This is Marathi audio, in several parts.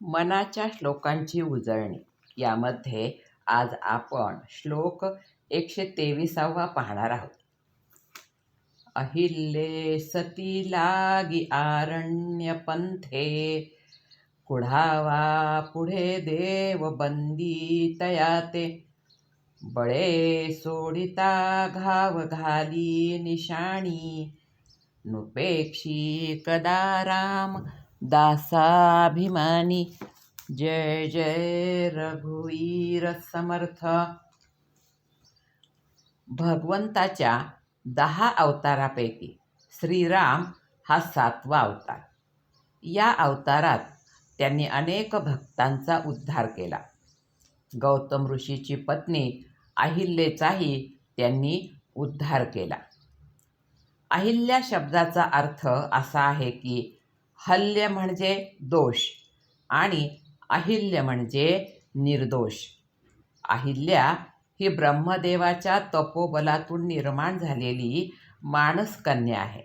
मनाच्या श्लोकांची उजळणी. यामध्ये आज आपण श्लोक एकशे तेविसावा पाहणार आहोत. अहिल्ये सती लागी आरण्य पंथे कुढावा पुढे देव बंदी तयाते बळे सोडिता घाव घाली निशाणी नुपेक्षी कदा राम दासाभिमानी। जय जय रघुवीर समर्थ। भगवंताच्या दहा अवतारापैकी श्रीराम हा सातवा अवतार। या अवतारात त्यांनी अनेक भक्तांचा उद्धार केला। गौतम ऋषीची पत्नी अहिल्येचाही त्यांनी उद्धार केला। अहिल्या शब्दाचा अर्थ असा आहे की हल्य म्हणजे दोष आणि अहिल्य म्हणजे निर्दोष. अहिल्या ही ब्रह्मदेवाच्या तपोबलातून निर्माण झालेली मानसकन्या आहे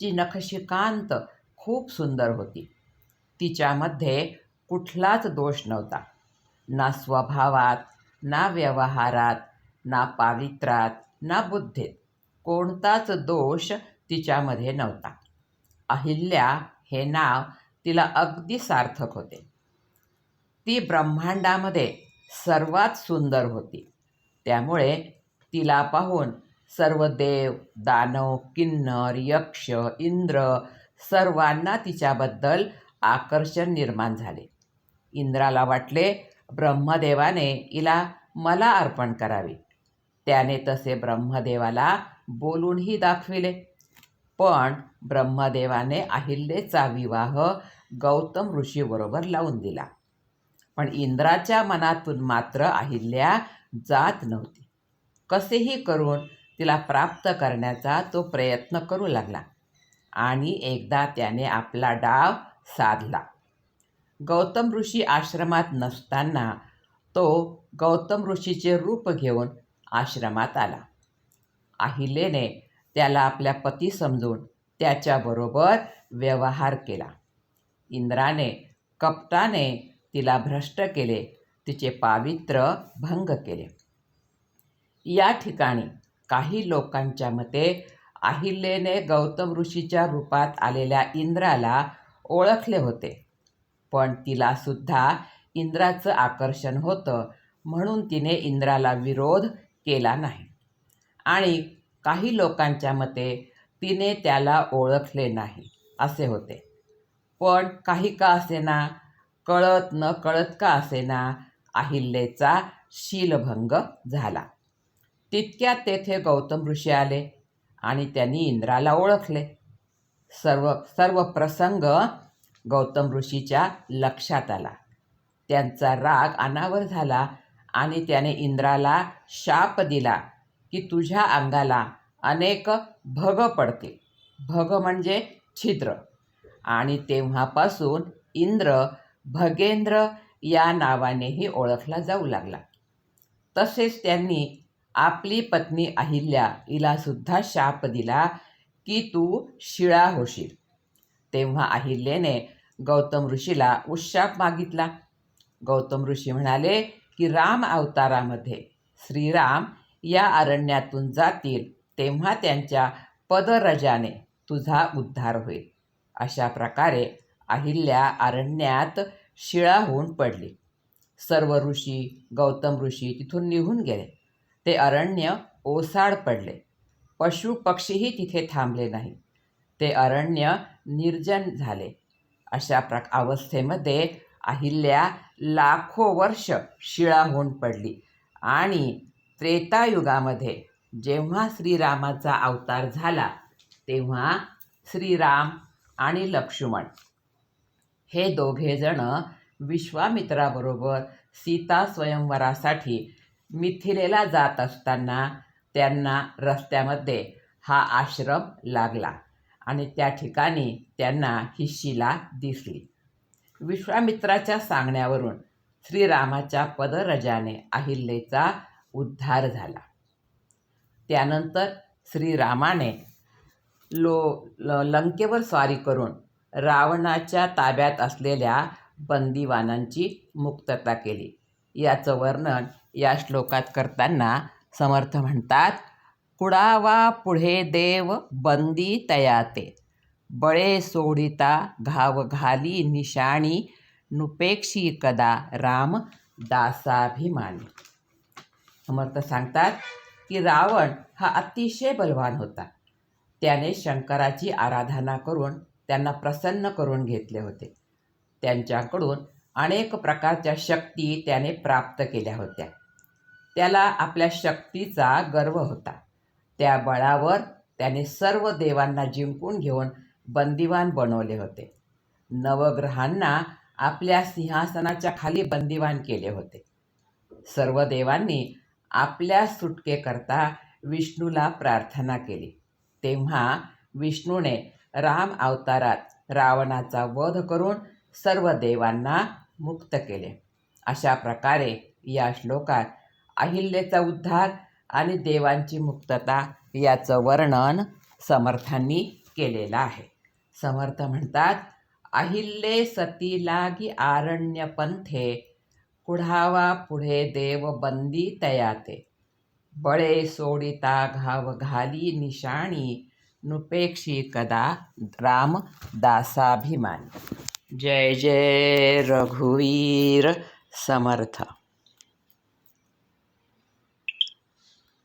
जी नखशिकांत खूप सुंदर होती. तिच्यामध्ये कुठलाच दोष नव्हता. ना स्वभावात ना व्यवहारात ना पावित्र्यात ना बुद्धीत कोणताच दोष तिच्यामध्ये नव्हता. अहिल्या हे नाव तिला अगदी सार्थक होते. ती ब्रह्मांडामध्ये सर्वात सुंदर होती. त्यामुळे तिला पाहून सर्व देव दानव किन्नर यक्ष इंद्र सर्वांना तिच्याबद्दल आकर्षण निर्माण झाले. इंद्राला वाटले ब्रह्मदेवाने हिला मला अर्पण करावे. त्याने तसे ब्रह्मदेवाला बोलूनही दाखविले. पण ब्रह्मदेवाने अहिल्येचा विवाह गौतम ऋषीबरोबर लावून दिला. पण इंद्राच्या मनातून मात्र अहिल्या जात नव्हती. कसेही करून तिला प्राप्त करण्याचा तो प्रयत्न करू लागला आणि एकदा त्याने आपला डाव साधला. गौतम ऋषी आश्रमात नसताना तो गौतम ऋषीचे रूप घेऊन आश्रमात आला. अहिलेने त्याला आपल्या पती समजून त्याच्याबरोबर व्यवहार केला. इंद्राने कपटाने तिला भ्रष्ट केले तिचे पावित्र्य भंग केले. या ठिकाणी काही लोकांच्या मते अहिल्येने गौतम ऋषीच्या रूपात आलेल्या इंद्राला ओळखले होते. पण तिलासुद्धा इंद्राचं आकर्षण होतं म्हणून तिने इंद्राला विरोध केला नाही. आणि काही लोकांच्या मते तिने त्याला ओळखले नाही असे होते. पण काही का असेना कळत न कळत का असेना अहिल्येचा शीलभंग झाला. तितक्यात तेथे गौतम ऋषी आले आणि त्यांनी इंद्राला ओळखले. सर्व सर्व प्रसंग गौतम ऋषीच्या लक्षात आला. त्यांचा राग अनावर झाला आणि त्याने इंद्राला शाप दिला. की तुझ्या अंगाला अनेक भग पडतील भग म्हणजे छिद्र. आणि तेव्हापासून इंद्र भगेंद्र या नावानेही ओळखला जाऊ लागला. तसेच त्यांनी आपली पत्नी अहिल्या हिलासुद्धा शाप दिला की तू शिळा होशील. तेव्हा अहिल्याने गौतम ऋषीला उशाप मागितला. गौतम ऋषी म्हणाले की राम अवतारामध्ये श्रीराम या अरण्यातून जातील तेव्हा त्यांच्या पदरजाने तुझा उद्धार होईल. अशा प्रकारे अहिल्या अरण्यात शिळा होऊन पडली. सर्व ऋषी गौतम ऋषी तिथून निघून गेले. ते अरण्य ओसाड पडले. पशु पक्षीही तिथे थांबले नाही. ते अरण्य निर्जन झाले. अशा प्र अवस्थेमध्ये अहिल्या लाखो वर्ष शिळा होऊन पडली आणि त्रेतायुगामध्ये जेव्हा श्रीरामाचा अवतार झाला तेव्हा श्रीराम आणि लक्ष्मण हे दोघेजण विश्वामित्राबरोबर सीता स्वयंवरासाठी मिथिलेला जात असताना त्यांना रस्त्यामध्ये हा आश्रम लागला आणि त्या ठिकाणी त्यांना ही शिला दिसली. विश्वामित्राच्या सांगण्यावरून श्रीरामाच्या पदरजाने अहिल्येचा उद्धार झाला. त्यानंतर श्रीरामाने लो ल लंकेवर स्वारी करून रावणाच्या ताब्यात असलेल्या बंदिवानांची मुक्तता केली. याचं वर्णन या श्लोकात करताना समर्थ म्हणतात कुडावा पुढे देव बंदी तयाते. बळे सोडिता घाव घाली निशाणी. नुपेक्षी कदा राम दासाभिमानी. समर्थ सांगतात की रावण हा अतिशय बलवान होता. त्याने शंकराची आराधना करून त्यांना प्रसन्न करून घेतले होते. त्यांच्याकडून अनेक प्रकारच्या शक्ती त्याने प्राप्त केल्या होत्या. त्याला आपल्या शक्तीचा गर्व होता. त्या बळावर त्याने सर्व देवांना जिंकून घेऊन बंदिवान बनवले होते. नवग्रहांना आपल्या सिंहासनाच्या खाली बंदिवान केले होते. सर्व देवांनी आपल्या सुटकेकरता विष्णूला प्रार्थना केली. तेव्हा विष्णूने राम अवतारात रावणाचा वध करून सर्व देवांना मुक्त केले. अशा प्रकारे या श्लोकात अहिल्येचा उद्धार आणि देवांची मुक्तता याचं वर्णन समर्थांनी केलेलं आहे. समर्थ म्हणतात अहिल्ये सती लागी आरण्यपंथे कुढावा पुढे देव बंदी तयाते. बळे सोडिता घाव घाली निशाणी नुपेक्षी कदा राम दासाभिमानी. जय जय रघुवीर समर्थ.